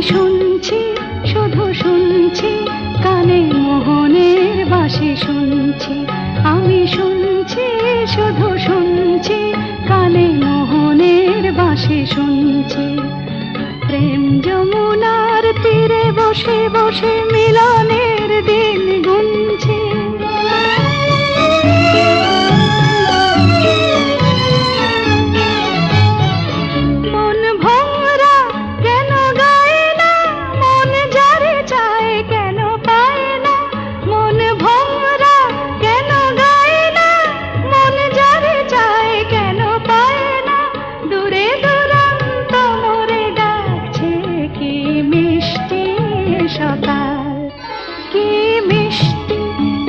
শুনছি, শুধু শুনছি, কানে মোহনের বাসি শুনছি। আমি শুনছি, শুধু শুনছি, কানে মোহনের বাসি শুনছি। প্রেম যমুনার তীরে বসে বসে মিলন